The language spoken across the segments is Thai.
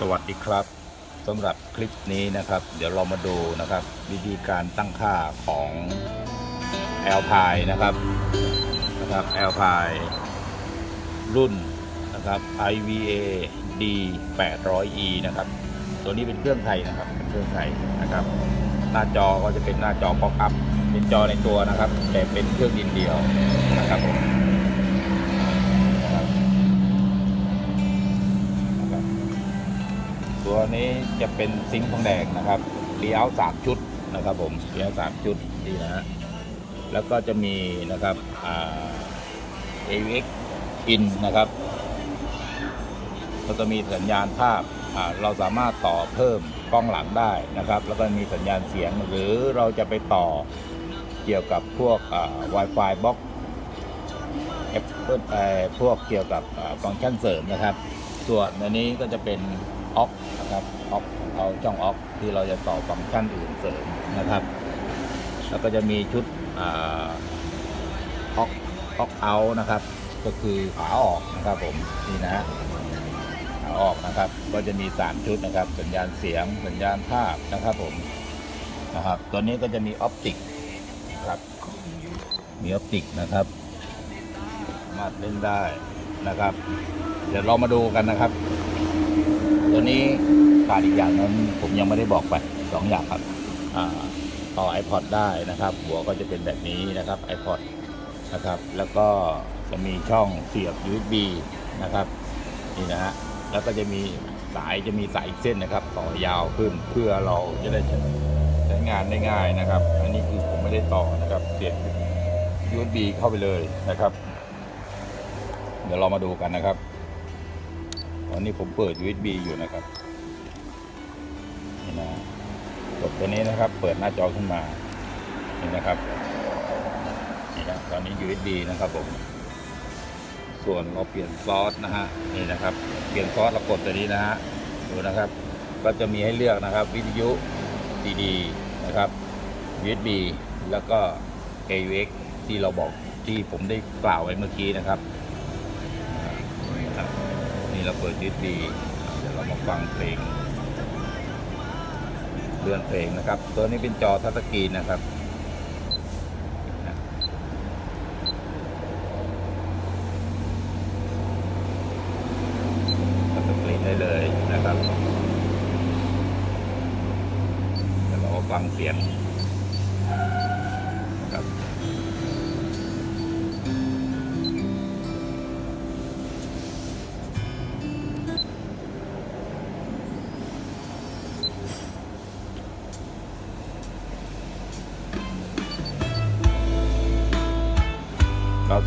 สวัสดีครับสำหรับคลิปนี้นะครับ เดี๋ยวเรามาดูนะครับ วิธีการตั้งค่าของ l p i นะครับนะครับ l p i รุ่นนะครับ IVA D 800E นะครับ ตัวนี้เป็นเครื่องไทยนะครับเป็นเครื่องไทยนะครับ หน้าจอก็จะเป็นหน้าจอป๊อปอัพเป็นจอในตัวนะครับ แต่เป็นเครื่องดินเดียวนะครับผม ตัวนี้จะเป็นซิงค์ทองแดงนะครับเลี้ยวสามชุดนะครับผมเลี้ยวสามชุดนี่นะฮะแล้วก็จะมีนะครับอ่า AVX in นะครับก็จะมีสัญญาณภาพอ่าเราสามารถต่อเพิ่มกล้องหลังได้นะครับ แล้วก็มีสัญญาณเสียงหรือเราจะไปต่อเกี่ยวกับพวก Wi-Fi box แอปเปิลเอ่อพวกเกี่ยวกับฟังก์ชันเสริมนะครับ ส่วนอันนี้ก็จะเป็น ออกนะครับออกเอาช่องออกที่เราจะต่อฟังก์ชันอื่นเสริมนะครับ แล้วก็จะมีชุดอออกออกเอานะครับ ก็คือขาออกนะครับผมนี่นะฮะขาออกนะครับ ก็จะมี 3 ชุดนะครับ สัญญาณเสียงสัญญาณภาพนะครับผมนะครับ ตัวนี้ก็จะมีออปติกครับมีออปติกนะครับสามารถเล่นได้นะครับ เดี๋ยวเรามาดูกันนะครับ ตัวนี้ขาดอีกอย่างนั้นผมยังไม่ได้บอกไปสองอย่างครับต่อ iPod ได้นะครับ หัวก็จะเป็นแบบนี้นะครับ iPod นะครับ แล้วก็จะมีช่องเสียบ USB นะครับนี่นะฮะแล้วก็จะมีสายจะมีสายอีกเส้นนะครับต่อยาวขึ้นเพื่อเราจะได้ใช้งานได้ง่ายนะครับ อันนี้คือผมไม่ได้ต่อนะครับเสียบ USB เข้าไปเลยนะครับ เดี๋ยวเรามาดูกันนะครับ ตอนนี้ผมเปิด USB อยู่นะครับนี่นะกดตัวนี้นะครับ เปิดหน้าจอขึ้นมานี่นะครับนี่นะตอนนี้ USB นะครับผมส่วนเราเปลี่ยนซอสนะฮะนี่นะครับ เปลี่ยนซอสเรากดตัวนี้นะฮะดูนะครับ ก็จะมีให้เลือกนะครับ วิทยุ CD นะครับ USB แล้วก็ AUX ที่เราบอกที่ผมได้กล่าวไว้เมื่อกี้นะครับ เราเปิดดิสดีเดี๋ยวเรามาฟังเพลงเลื่อนเพลงนะครับ ตัวนี้เป็นจอทัชสกรีนนะครับทัชสกรีนได้เลยนะครับเดี๋ยวเรามาฟังเสียง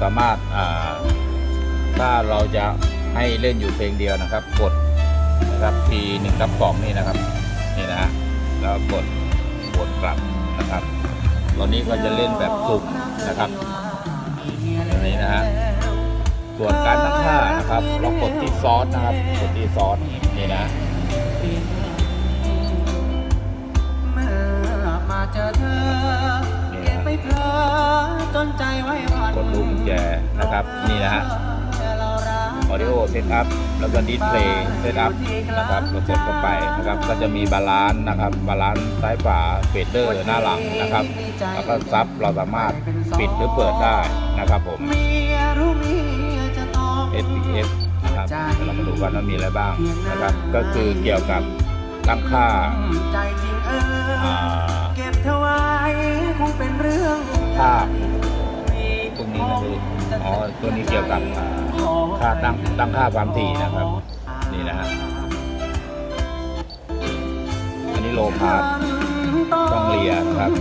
สามารถถ้าเราจะให้เล่นอยู่เพลงเดียวนะครับ กดนะครับทีหนึ่งกับสองนี่นะครับนี่นะฮะแล้วกดกดกลับนะครับตอนนี้ก็จะเล่นแบบสุ่มนะครับอันนี้นะฮะส่วนการตั้งค่านะครับ เรากดที่ซอสนะครับกดที่ซอสนี่นะเมื่อมาเจอเธ กดลูกกุญแจนะครับนี่นะฮะ Audio Setup แล้วก็ Display Setup นะครับเรากดเข้าไปนะครับ ก็จะมีบาลานซ์นะครับบาลานซ์ซ้ายขวาเฟดเดอร์หน้าหลังนะครับ แล้วก็ซับเราสามารถปิดหรือเปิดได้นะครับผมเมียรู้เมียจะต้อง SPS นะครับเดี๋ยวเรามาดูกันว่ามีอะไรบ้างนะครับ ก็คือเกี่ยวกับตั้งค่าใจจริงเออ่าอเก็บเธอไว้คงเป็นเรื่องภาพ นี้ก็คืออ๋อตัวนี้เกี่ยวกับค่าตั้งตั้งค่าความถี่นะครับ นี่นะฮะอันนี้โลพาร์ต้องเลียครับ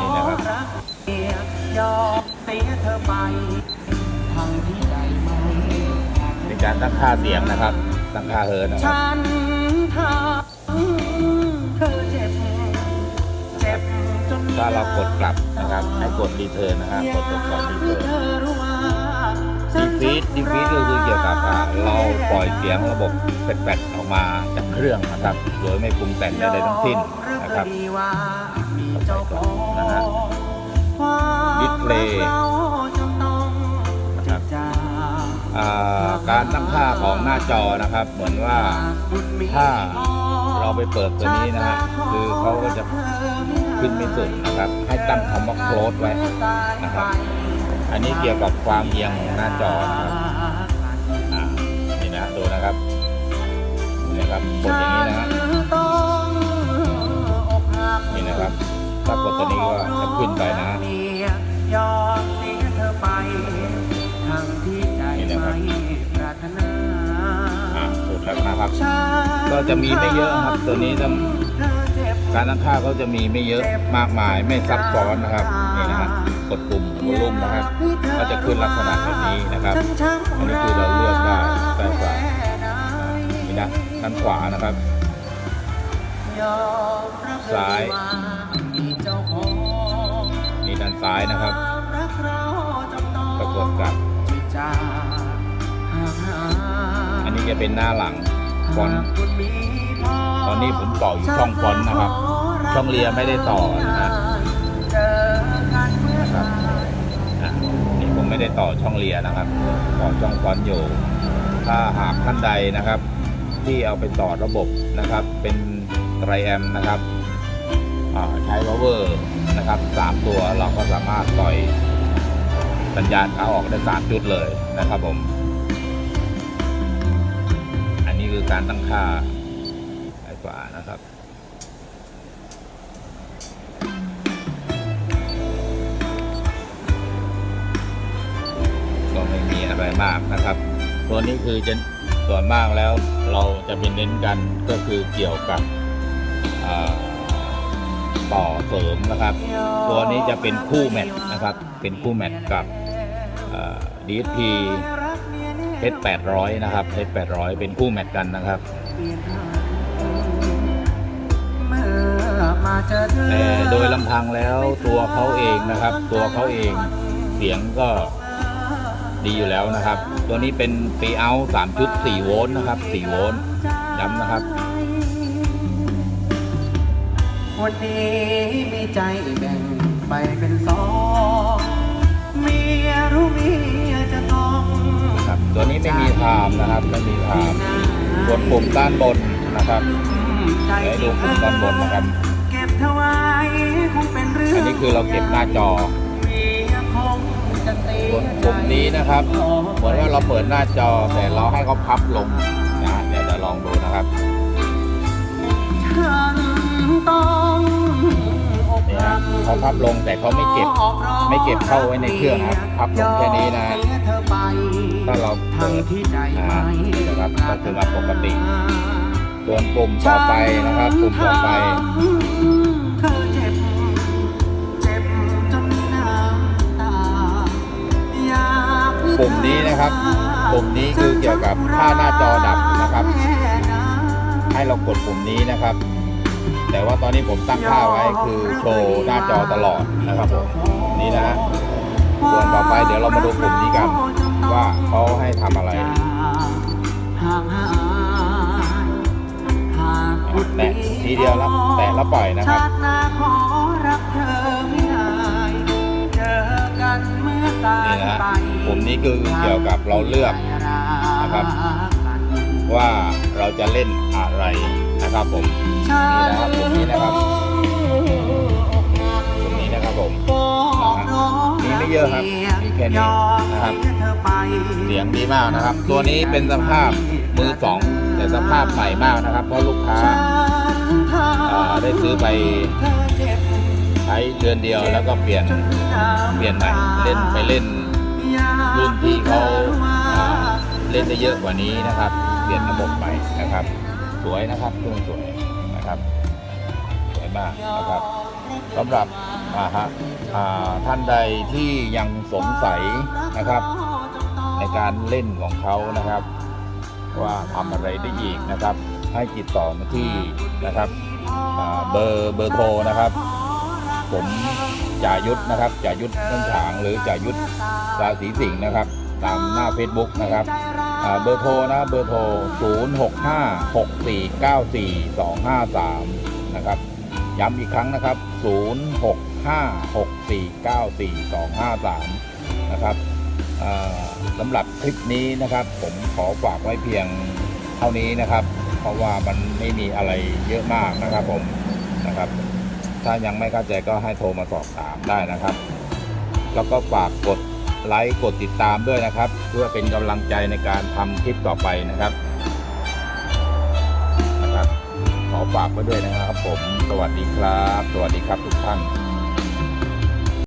นี่นะครับเป็นการตั้งค่าเสียงนะครับ ตั้งค่าเฮิร์นะครับ ถ้าเรากดกลับนะครับ ให้กดรีเทิร์นนะครับกดตัวก่อนรีเทิร์นดีฟีดดีฟีดก็คือเกี่ยวกับเราปล่อยเสียงระบบแฟดๆออกมาจากเครื่องนะครับ โดยไม่ปรุงแต่งใดๆทั้งสิ้นนะครับยอมหอก็ดีว่ามีเจ้าของนะฮะดิสเพลย์นะครับกาอ่าการตั้งค่าของหน้าจอนะครับ เหมือนว่าถ้าเราไปเปิดตัวนี้นะฮะคือเขาก็จะ ขึ้นไม่สุดนะครับ ให้ตั้งคำว่า close ไว้นะครับ อันนี้เกี่ยวกับความเอียงของหน้าจอนะครับอ่านี่นะดูนะครับนี่นะครับกดอย่างนี้นะฮะนี่นะครับถ้ากดตัวนี้ก็จะขึ้นไปนะนี่นะครับอ่ารถนาอ่าสุดแล้วนะครับก็จะมีไม่เยอะครับตัวนี้ต้งเธอเจ็บ การตั้งค่าเขาจะมีไม่เยอะมากมายไม่ซับซ้อนนะครับนี่นะฮะกดปุ่มวอลลุ่มนะครับก็จะขึ้นลักษณะแบบนี้นะครับอันนี้คือเราเลือกได้ซ้ายขวานี่นะด้านขวานะครับซ้ายนี่ด้านซ้ายนะครับก็กดกลับอันนี้จะเป็นหน้าหลังฟอนต์ อนนี้ผมต่ออยู่ช่องฟอนต์นะครับ ช่องเรียไม่ได้ต่อนะฮะนะครับอะนี่ผมไม่ได้ต่อช่องเรียนะครับ ต่อช่องฟอนต์อยู่ ถ้าหากท่านใดนะครับ ที่เอาไปต่อระบบนะครับ เป็นไตรแอมนะครับอ่าใช้ power นะครับสามตัวเราก็สามารถปล่อยสัญญาณขาออกได้สามจุดเลยนะครับผม อันนี้คือการตั้งค่า มากนะครับ ตัวนี้คือจะส่วนมากแล้วเราจะเป็นเน้นกันก็คือเกี่ยวกับต่อเสริมนะครับ ตัวนี้จะเป็นคู่แมทนะครับ เป็นคู่แมทกับอ่า DSP H800 นะครับ H800 เป็นคู่แมทกันนะครับแต่โดยลำพังแล้วตัวเขาเองนะครับ ตัวเขาเองเสียงก็ ดีอยู่แล้วนะครับ ตัวนี้เป็นปีเอา3ชุด4โวลต์นะครับ4โวลต์ย้ำนะครับวันนี้มีใจแบ่งไปเป็นสองเมียรู้เมียจะต้องครับตัวนี้ไม่มีไทม์นะครับไม่มีไทม์กดปุ่มด้านบนนะครับใจให้ดูปุ่มด้านบนนะครับเก็บเธอไว้คงเป็นเรื่องอันนี้คือเราเก็บหน้าจอ ปุ่มนี้นะครับเหมือนว่าเราเปิดหน้าจอแต่เราให้เขาพับลงนะเดี๋ยวจะลองดูนะครับเนี่ยเขาพับลงแต่เขาไม่เก็บไม่เก็บเข้าไว้ในเครื่องนะครับพับลงแค่นี้นะถ้าเราเปิดนะฮะนี่นะครับก็คือมาปกติส่วนปุ่มต่อไปนะครับปุ่มต่อไป ปุ่มนี้นะครับปุ่มนี้คือเกี่ยวกับถ้าหน้าจอดับนะครับ ให้เรากดปุ่มนี้นะครับ แต่ว่าตอนนี้ผมตั้งค่าไว้คือโชว์หน้าจอตลอดนะครับผมนี่นะฮะส่วนต่อไปเดี๋ยวเรามาดูปุ่มนี้กันว่าเขาให้ทำอะไรแตะทีเดียวแล้วแตะแล้วปล่อยนะครับ นี่นะฮะไปปุ่มนี้คือเกี่ยวกับเราเลือกนะครับ ว่าเราจะเล่นอะไรนะครับผมนี่นะครับปุ่มนี้นะครับปุ่มนี้นะครับผมมีไม่เยอะครับมีแค่นี้นะครับเสียงดีมากนะครับ ตัวนี้เป็นสภาพมือสองแต่สภาพใหม่มากนะครับ เพราะลูกค้าได้ซื้อไป ช้เดือนเดียวแล้วก็เปลี่ยนเปลี่ยนใหม่เล่นไปเล่นรุ่นที่เขาเล่นได้เยอะกว่านี้นะครับ เปลี่ยนระบบใหม่นะครับ สวยนะครับเครื่องสวยนะครับสวยมากนะครับสำหรับอ่าฮะอ่าท่านใดที่ยังสงสัยนะครับ ในการเล่นของเขานะครับ ว่าทำอะไรได้อีกนะครับ ให้ติดต่อมาที่นะครับเบอร์เบอร์โทรนะครับ ผมจ่ายุทธนะครับจ่ายุทธเรื่องฉางหรือจ่ายุทธราศีสิงห์นะครับ ตามหน้า Facebook นะครับเบอร์โทรนะเบอร์โทร 0 6 5 6 4 9 4 2 5 3 นะครับ ย้ำอีกครั้งนะครับ 0 6 5 6 4 9 4 2 5 3 นะครับสำหรับคลิปนี้นะครับ ผมขอฝากไว้เพียงเท่านี้นะครับ เพราะว่ามันไม่มีอะไรเยอะมากนะครับผมนะครับ ถ้ายังไม่เข้าใจก็ให้โทรมาสอบถามได้นะครับ แล้วก็ฝากกดไลค์กดติดตามด้วยนะครับ เพื่อเป็นกำลังใจในการทำคลิปต่อไปนะครับนะครับ ขอฝากไว้ด้วยนะครับผม สวัสดีครับ สวัสดีครับทุกท่าน